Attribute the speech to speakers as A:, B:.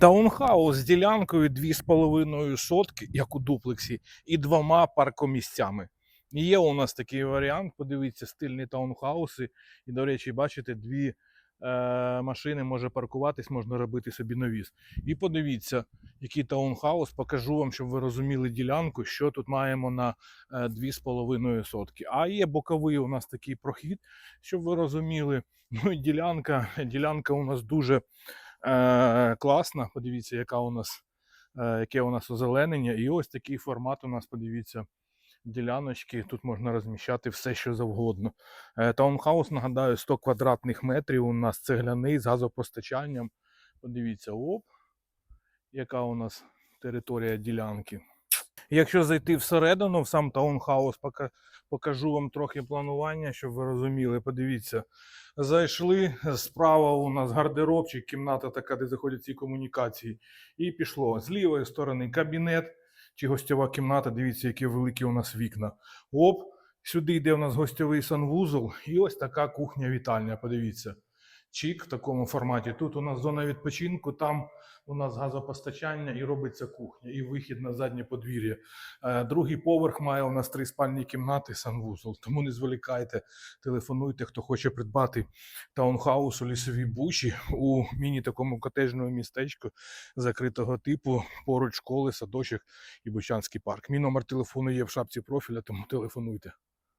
A: Таунхаус з ділянкою 2,5 сотки, як у дуплексі, і двома паркомісцями. Є у нас такий варіант. Подивіться, стильні таунхауси. І, до речі, бачите, дві е, машини може паркуватись, можна робити собі навіс. І подивіться, який таунхаус. Покажу вам, щоб ви розуміли ділянку, що тут маємо на е, 2,5 сотки. А є боковий у нас такий прохід, щоб ви розуміли. Ну і ділянка, ділянка у нас дуже е, класна. Подивіться, яка у нас, е, яке у нас озеленення. І ось такий формат у нас, подивіться, діляночки. Тут можна розміщати все, що завгодно. Е, таунхаус, нагадаю, 100 квадратних метрів. У нас цегляний з газопостачанням. Подивіться, оп, яка у нас територія ділянки. Якщо зайти всередину, в сам таунхаус, покажу вам трохи планування, щоб ви розуміли. Подивіться, зайшли справа у нас гардеробчик, кімната така, де заходять ці комунікації. І пішло з лівої сторони кабінет чи гостьова кімната. Дивіться, які великі у нас вікна. Оп, сюди йде у нас гостьовий санвузол, і ось така кухня-вітальня. Подивіться. Чік в такому форматі. Тут у нас зона відпочинку, там у нас газопостачання і робиться кухня, і вихід на заднє подвір'я. Е, Другий поверх має у нас три спальні кімнати, санвузол. Тому не зволікайте, телефонуйте, хто хоче придбати таунхаус у лісовій бучі у міні такому котежному містечку закритого типу, поруч школи, садочок і Бучанський парк. Мій номер телефону є в шапці профіля, тому телефонуйте.